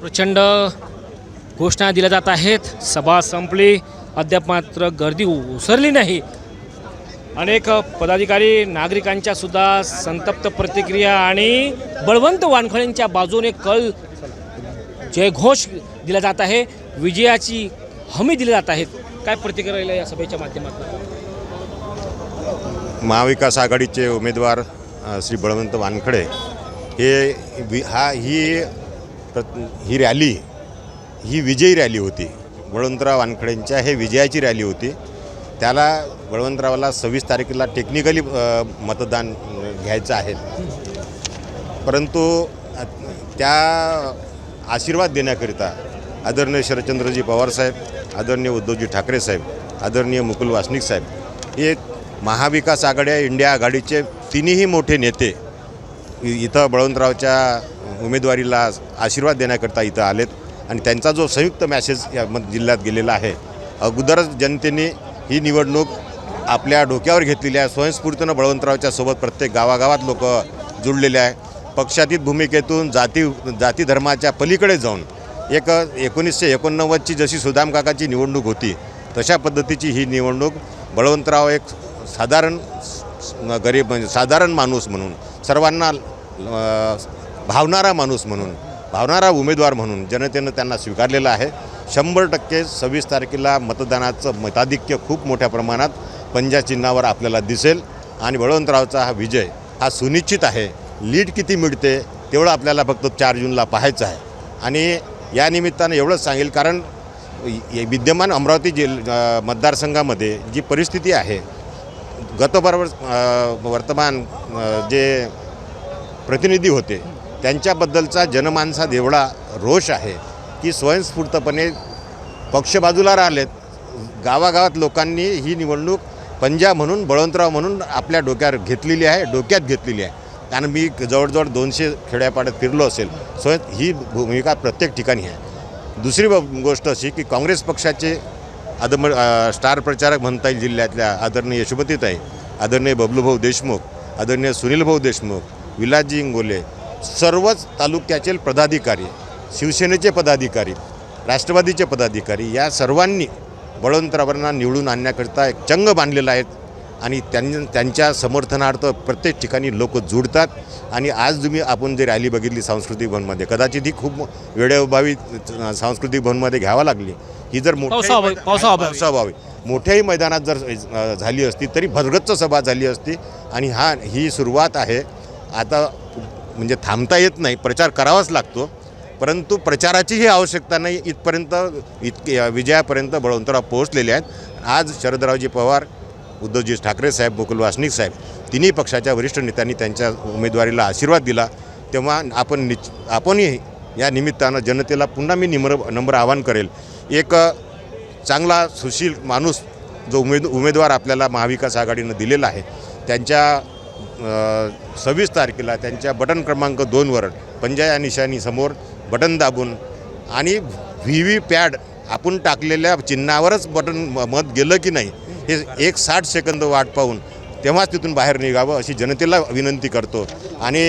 प्रचंड घोषणा दिल्या जात आहेत. सभा संपली. अद्याप मात्र गर्दी उसरली नाही. अनेक पदाधिकारी नागरिकांच्या सुद्धा संतप्त प्रतिक्रिया आणि बळवंत वानखळेंच्या बाजूने कल जयघोष दिला जात आहे. विजयाची हमी दिली जात आहेत काय प्रतिक्रिया या सभेच्या माध्यमातून? महाविकास आघाडीचे उमेदवार श्री बळवंत वानखडे हे वि हा ही तर ही रॅली ही विजयी रॅली होती. बळवंतराव वानखडेंच्या हे विजयाची रॅली होती. त्याला बळवंतरावला सव्वीस तारखेला टेक्निकली मतदान घ्यायचं आहे. परंतु त्या आशीर्वाद देण्याकरिता आदरणीय शरदचंद्रजी पवारसाहेब आदरणीय उद्धवजी ठाकरे साहेब आदरणीय मुकुल वासनिक साहेब हे महाविकास आघाड्या इंडिया आघाडीचे तिन्ही मोठे नेते इथं बळवंतरावच्या उमेदवारीला आशीर्वाद देण्याकरता इथं आलेत आणि त्यांचा जो संयुक्त मॅसेज या मत जिल्ह्यात गेलेला आहे अगोदरच जनतेने ही निवडणूक आपल्या डोक्यावर घेतलेली आहे. स्वयंस्फूर्तीनं बळवंतरावच्या सोबत प्रत्येक गावागावात लोक जुळलेले आहे. पक्षातीत भूमिकेतून जाती जाती धर्माच्या पलीकडे जाऊन एक एकोणीसशे एकोणनव्वदची जशी सुदाम काकाची निवडणूक होती तशा पद्धतीची ही निवडणूक बळवंतराव एक साधारण गरीब म्हणजे साधारण माणूस म्हणून सर्वांना भावणारा माणूस म्हणून भावणारा उमेदवार म्हणून जनतेनं त्यांना स्वीकारलेलं आहे. शंभर टक्के सव्वीस तारखेला मतदानाचं मताधिक्य खूप मोठ्या प्रमाणात पंजा चिन्हावर आपल्याला दिसेल आणि बळवंतरावचा हा विजय हा सुनिश्चित आहे. लीड किती मिळते तेवढं आपल्याला फक्त चार जूनला पाहायचं आहे. आणि या निमित्तानं एवढंच सांगेल कारण विद्यमान अमरावती जिल मतदारसंघामध्ये जी परिस्थिती आहे गतबरोबर वर्तमान जे प्रतिनिधी होते त्यांच्याबद्दलचा जनमानसा एवढा रोष आहे की स्वयंस्फूर्तपणे पक्ष बाजूला राहिलेत. गावागावात लोकांनी ही निवडणूक पंजा म्हणून बळवंतराव म्हणून आपल्या डोक्यावर घेतलेली आहे डोक्यात घेतलेली आहे. कारण मी जवळजवळ दोनशे खेड्यापाड्यात फिरलो असेल स्वयं ही भूमिका प्रत्येक ठिकाणी आहे. दुसरी गोष्ट अशी की काँग्रेस पक्षाचे आदम स्टार प्रचारक म्हणता येईल जिल्ह्यातल्या आदरणीय यशोपतीताई आदरणीय बबलूभाऊ देशमुख आदरणीय सुनीलभाऊ देशमुख विलासजी इंगोले सर्वच तालुक्याचे पदाधिकारी शिवसेनेचे पदाधिकारी राष्ट्रवादीचे पदाधिकारी या सर्वांनी बळवंतरावांना निवडून आणण्याकरिता एक चंग बांधलेला आहे आणि त्यां त्यांच्या समर्थनार्थ प्रत्येक ठिकाणी लोक जुडतात आणि आज तुम्ही आपण जे रॅली बघितली सांस्कृतिक भवनमध्ये कदाचित ही खूप वेळेअभावी सांस्कृतिक भवनमध्ये घ्यावा लागली. ही जर मोठ्याही मोठ्याही मैदानात जर झाली असती तरी भरगच्च सभा झाली असती आणि हा ही सुरुवात आहे. आता म्हणजे थांबता येत नाही प्रचार करावाच लागतो. परंतु प्रचाराचीही आवश्यकता नाही इथपर्यंत इतके विजयापर्यंत बळवंतराव पोहोचलेले आहेत. आज शरदरावजी पवार उद्धवजी ठाकरे साहेब मुकुल वासनिक साहेब तिन्ही पक्षाच्या वरिष्ठ नेत्यांनी त्यांच्या उमेदवारीला आशीर्वाद दिला. तेव्हा आपण निच आपणही या निमित्तानं जनतेला पुन्हा मी निम्र नम्र आवाहन करेल. एक चांगला सुशील माणूस जो उमेद उमेदवार आपल्याला महाविकास आघाडीनं दिलेला आहे त्यांच्या सव्वीस तारखेला त्यांच्या बटन क्रमांक दोनवर पंजा या निशाणीसमोर बटन दाबून आणि व्ही व्ही पॅड आपण टाकलेल्या चिन्हावरच बटन मत गेलं की नाही हे एक साठ सेकंद वाट पाहून तेव्हाच तिथून बाहेर निघावं अशी जनतेला विनंती करतो आणि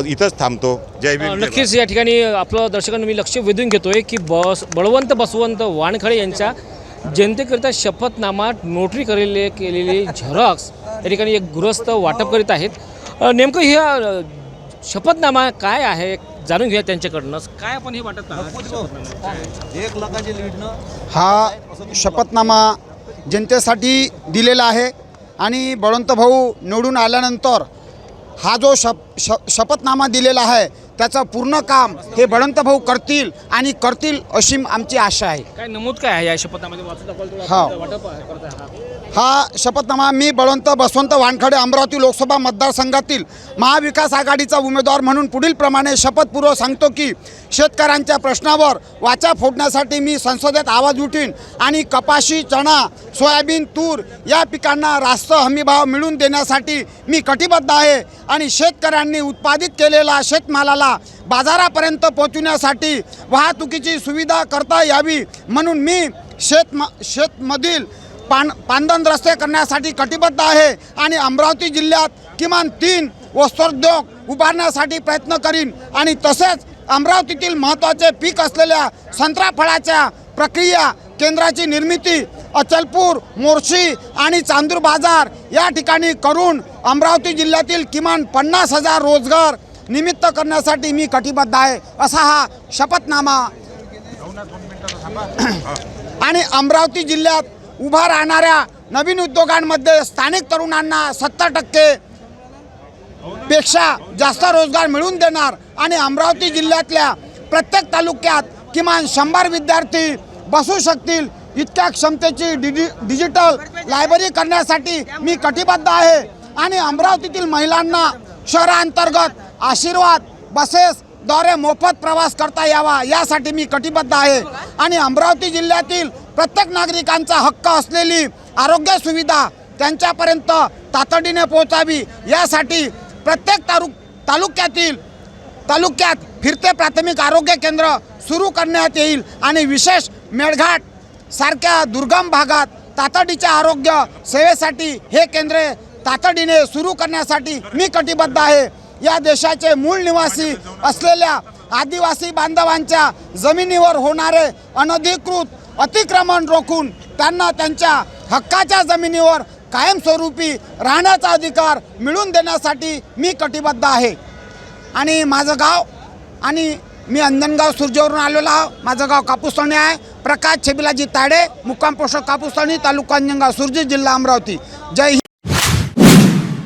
इथंच थांबतो जय भीम. नक्कीच या ठिकाणी आपलं दर्शकांना मी लक्ष वेधून घेतोय की बस बळवंत बसवंत वानखडे यांच्या जनतेकरिता शपथनामा नोटरी केलेले केलेली झेरॉक्स या ठिकाणी एक गृहस्थ वाटप करीत आहेत. नेमकं हे अ, शपथनामा काय आहे जाणून घेऊया त्यांच्याकडनं. काय आपण हे वाटत आहात एक लाखाची लीडनं हा शपथनामा जनतेसाठी दिलेला आहे आणि बळवंत भाऊ निवडून आल्यानंतर हा जो शप श शपथनामा दिलेला आहे त्याचं पूर्ण काम हे बळवंत भाऊ करतील आणि करतील अशी आमची आशा आहे. काय नमूद काय आहे या थोडं हा. आपण वाटप आहे- करत आहात. हा शपथनामा मी बळवंत बसवंत वानखडे अमरावती लोकसभा मतदारसंघातील महाविकास आघाडीचा उमेदवार म्हणून पुढील प्रमाणे शपथपूर्वक सांगतो की शेतकऱ्यांच्या प्रश्नावर वाचा फोडण्यासाठी मी संसदेत आवाज उठीन आणि कपाशी चणा सोयाबीन तूर या पिकांना रास्त हमीभाव मिळवून देण्यासाठी मी कटिबद्ध आहे आणि शेतकऱ्यांनी उत्पादित केलेला शेतमालाला बाजारापर्यंत पोहोचवण्यासाठी वाहतुकीची सुविधा करता यावी म्हणून मी शेतम शेतमधील पान पांदन रस्ते करण्यासाठी कटिबद्ध आहे आणि अमरावती जिल्ह्यात किमान तीन वस्त्रोद्योग उभारण्यासाठी प्रयत्न करीन आणि तसेच अमरावतीतील महत्त्वाचे पीक असलेल्या संत्रा फळाच्या प्रक्रिया केंद्राची निर्मिती अचलपूर मोर्शी आणि चांदूर बाजार या ठिकाणी करून अमरावती जिल्ह्यातील किमान पन्नास हजार रोजगार निमित्त करण्यासाठी मी कटिबद्ध आहे असा हा शपथनामा. आणि अमरावती जिल्ह्यात उभा राहणाऱ्या नवीन उद्योगांमध्ये स्थानिक तरुणांना सत्तर टक्के पेक्षा जास्त रोजगार मिळवून देणार आणि अमरावती जिल्ह्यातल्या प्रत्येक तालुक्यात किमान शंभर विद्यार्थी बसू शकतील इतक्या क्षमतेची डिजि डिजिटल लायब्ररी करण्यासाठी मी कटिबद्ध आहे. आणि अमरावतीतील महिलांना शहरांतर्गत आशीर्वाद बसेस द्वारे मोफत प्रवास करता यावा यासाठी मी कटिबद्ध आहे. आणि अमरावती जिल्ह्यातील प्रत्येक नागरिकांचा हक्क असलेली आरोग्य सुविधा त्यांच्यापर्यंत तातडीने पोहोचावी यासाठी प्रत्येक तालु तालुक्यातील तालुक्यात फिरते प्राथमिक आरोग्य केंद्र सुरू करण्यात येईल. आणि विशेष मेळघाट सारख्या दुर्गम भागात तातडीच्या आरोग्य सेवेसाठी हे केंद्रे तातडीने सुरू करण्यासाठी मी कटिबद्ध आहे. या देशाचे मूळ निवासी असलेल्या आदिवासी बांधवांच्या जमिनीवर होणारे अनधिकृत अतिक्रमण रोखून त्यांना त्यांच्या हक्काच्या जमिनीवर कायमस्वरूपी राहण्याचा अधिकार मिळवून देण्यासाठी मी कटिबद्ध आहे. आणि माझं गाव आणि मी अंजनगाव सुरजेवरून आलेलो आहो. माझं गाव कापूसणी आहे. प्रकाश छबिलाजी ताडे मुक्काम पोषक कापूसणी तालुका अंजनगाव सुरजी जिल्हा अमरावती. जय